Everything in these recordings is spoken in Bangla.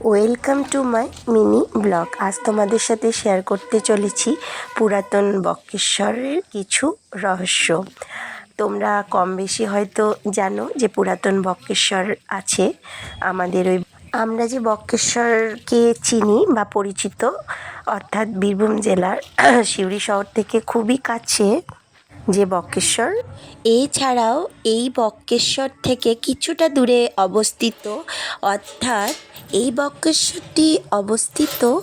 Welcome to my mini blog আজ তোমাদের সাথে শেয়ার করতে চলেছি পুরাতন বক্রেশ্বরের কিছু রহস্য। তোমরা কম বেশি হয়তো জানো যে পুরাতন বক্রেশ্বর আছে আমাদের ওই আমরা যে বক্রেশ্বরকে চিনি বা পরিচিত, অর্থাৎ বীরভূম জেলার সিউড়ি শহর থেকে খুবই কাছে যে বক্রেশ্বর এছাড়াও এই বক্রেশ্বর থেকে কিছুটা দূরে অবস্থিত, অর্থাৎ এই বক্রেশ্বরটি অবস্থিত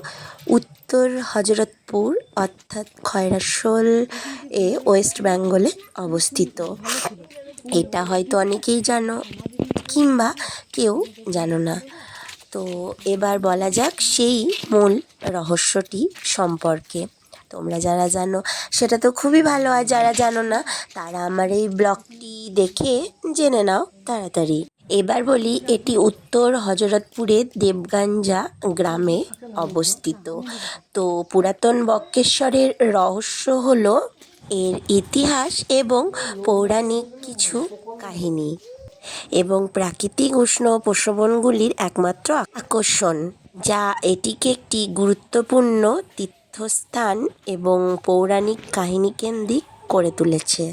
উত্তর হজরতপুর, অর্থাৎ খয়রাসোল এ ওয়েস্ট বেঙ্গলে অবস্থিত। এটা হয়তো অনেকেই জানো, কিংবা কেউ জানো না। তো এবার বলা যাক সেই মূল রহস্যটি সম্পর্কে। তোমরা যারা জানো, সেটা তো খুবই ভালো আর যারা জানো না, তারা আমার এই ব্লগটি দেখে জেনে নাও তাড়াতাড়ি। এবার বলি, এটি উত্তর হজরতপুরের দেবগাঞ্জা গ্রামে অবস্থিত। তো পুরাতন বক্রেশ্বরের রহস্য হলো এর ইতিহাস এবং পৌরাণিক কিছু কাহিনী এবং প্রাকৃতিক উষ্ণ প্রসবনগুলির একমাত্র আকর্ষণ, যা এটিকে একটি গুরুত্বপূর্ণ তীর্থস্থান এবং পৌরাণিক কাহিনী কেন্দ্রিক করে তুলেছে।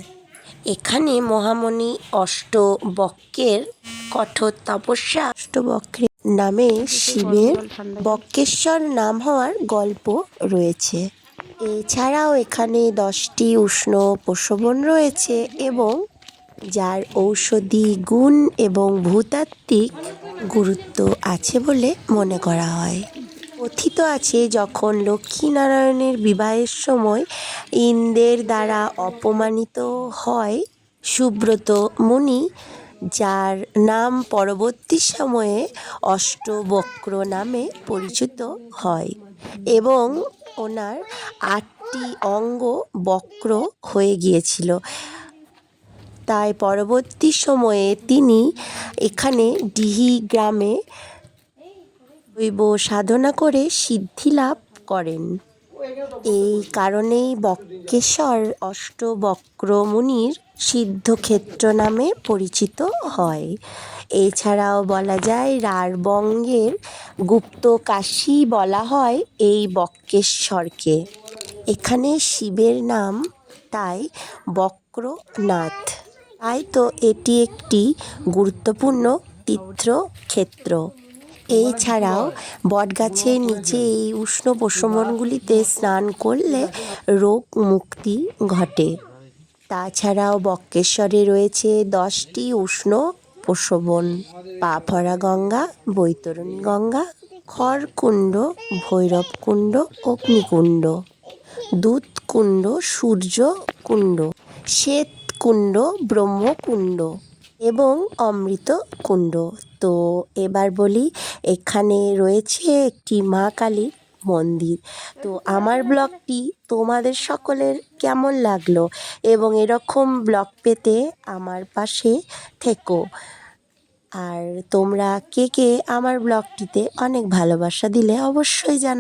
এখানে মহামণি অষ্টবক্রের কঠোর তপস্যা অষ্টবক্রের নামে শিবের বক্রেশ্বর নাম হওয়ার গল্প রয়েছে। এছাড়াও এখানে দশটি উষ্ণ প্রসবন রয়েছে এবং যার ঔষধি গুণ এবং ভূতাত্ত্বিক গুরুত্ব আছে বলে মনে করা হয়। কথিত আছে যখন লক্ষ্মীনারায়ণের বিবাহের সময় ইন্দ্রের দ্বারা অপমানিত হয় সুব্রত মুনি, যার নাম পরবর্তী সময়ে অষ্টবক্র নামে পরিচিত হয় এবং ওনার আটটি অঙ্গ বক্র হয়ে গিয়েছিল। তাই পরবর্তী সময়ে তিনি এখানে ডিহি গ্রামে দৈব সাধনা করে সিদ্ধি লাভ করেন। এই কারণেই বক্রেশ্বর অষ্টবক্র মুনির সিদ্ধক্ষেত্র নামে পরিচিত হয়। এছাড়াও বলা যায় রাঢ়বঙ্গের গুপ্ত কাশী বলা হয় এই বক্রেশ্বরকে এখানে শিবের নাম তাই বক্রনাথ। তাই তো এটি একটি গুরুত্বপূর্ণ তীর্থক্ষেত্র। এছাড়াও বটগাছের নিচে এই উষ্ণ প্রশমনগুলিতে স্নান করলে রোগ মুক্তি ঘটে। তাছাড়াও বক্রেশ্বরে রয়েছে দশটি উষ্ণ প্রসবন পাফরা গঙ্গা, বৈতরণী গঙ্গা, খড়কুণ্ড, ভৈরবকুণ্ড, অগ্নিকুণ্ড, দুধকুণ্ড, সূর্যকুণ্ড, শ্বেতকুণ্ড, ব্রহ্মকুণ্ড এবং অমৃতকুণ্ড তো এবার বলি, এখানে রয়েছে একটি মা কালীর মন্দির। তো আমার ব্লগটি তোমাদের সকলের কেমন লাগল এবং এরকম ব্লগ পেতে আমার পাশে থেকো। আর তোমরা কে কে আমার ব্লগটিতে অনেক ভালোবাসা দিলে অবশ্যই জানা